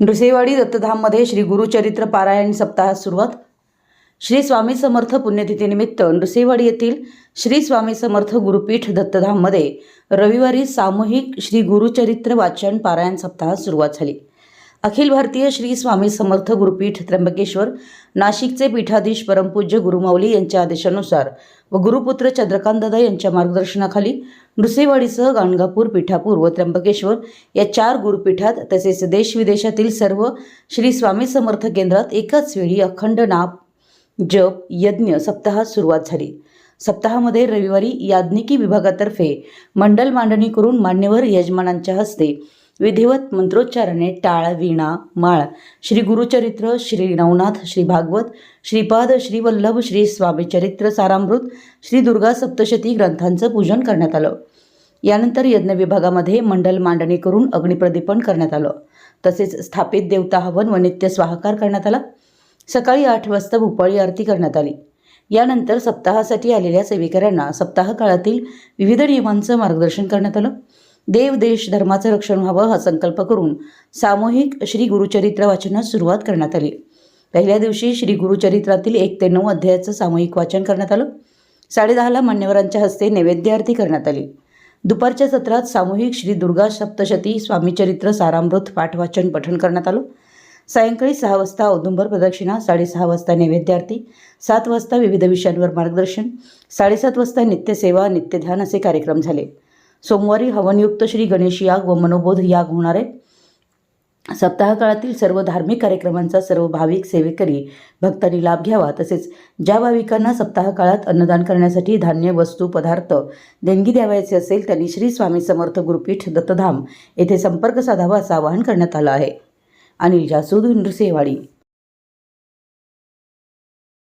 नृसिंहवाडी दत्तधाममध्ये श्री गुरुचरित्र पारायण सप्ताहात सुरुवात. श्री स्वामी समर्थ पुण्यतिथीनिमित्त नृसिंहवाडी येथील श्री स्वामी समर्थ गुरुपीठ दत्तधाममध्ये रविवारी सामूहिक श्री गुरुचरित्र वाचन पारायण सप्ताहास सुरुवात झाली. अखिल भारतीय श्री स्वामी समर्थ गुरुपीठ त्र्यंबकेश्वर नाशिकचे पीठाधीश परमपूज्य गुरुमाऊली यांच्या आदेशानुसार व गुरुपुत्र चंद्रकांतदादा यांच्या मार्गदर्शनाखाली नृसिंहवाडीसह गाणगापूर पीठापूर व त्र्यंबकेश्वर या चार गुरुपीठात तसेच देशविदेशातील सर्व श्री स्वामी समर्थ केंद्रात एकाच वेळी अखंड नाप जप यज्ञ सप्ताहात सुरुवात झाली. सप्ताहामध्ये रविवारी याज्ञिकी विभागातर्फे मंडल मांडणी करून मान्यवर यजमानांच्या हस्ते विधिवत मंत्रोच्चाराने टाळ वीणा माळ. श्री गुरुचरित्र श्री नवनाथ श्री भागवत श्रीपाद श्री वल्लभ श्री स्वामीचरित्र सारामृत श्री दुर्गा सप्तशती ग्रंथांचं पूजन करण्यात आलं. यानंतर यज्ञ विभागामध्ये मंडल मांडणी करून अग्निप्रदीपन करण्यात आलं. तसेच स्थापित देवता हवन व नित्य स्वाहाकार करण्यात आला. सकाळी आठ वाजता भूपाळी आरती करण्यात आली. यानंतर सप्ताहासाठी आलेल्या सेवेकऱ्यांना सप्ताह काळातील विविध नियमांचं मार्गदर्शन करण्यात आलं. देव देश धर्माचं रक्षण व्हावं हा संकल्प करून सामूहिक श्री गुरुचरित्र वाचनास सुरुवात करण्यात आली. पहिल्या दिवशी श्री गुरुचरित्रातील एक ते नऊ अध्यायाचं सामूहिक वाचन करण्यात आलं. साडेदहाला मान्यवरांच्या हस्ते नैवेद्य आरती करण्यात आली. दुपारच्या सत्रात सामूहिक श्री दुर्गा सप्तशती स्वामीचरित्र सारामृत पाठवाचन पठण करण्यात आलं. सायंकाळी सहा वाजता औदुंबर प्रदक्षिणा साडेसहा वाजता नैवेद्यार्थी सात वाजता विविध विषयांवर मार्गदर्शन साडेसात वाजता नित्यसेवा नित्यध्यान असे कार्यक्रम झाले. सोमवारी हवनयुक्त श्री गणेश याग व मनोबोध याग होणार. आहे सप्ताहकाळातील सर्व धार्मिक कार्यक्रमांचा सर्व भाविक सेवेकरी भक्तांनी लाभ घ्यावा. तसेच ज्या भाविकांना सप्ताहकाळात अन्नदान करण्यासाठी धान्य वस्तू पदार्थ देणगी द्यावायचे असेल त्यांनी श्री स्वामी समर्थ गुरुपीठ दत्तधाम येथे संपर्क साधावा असं आवाहन करण्यात आलं आहे. अनिल जासूद नृसिंहवाडी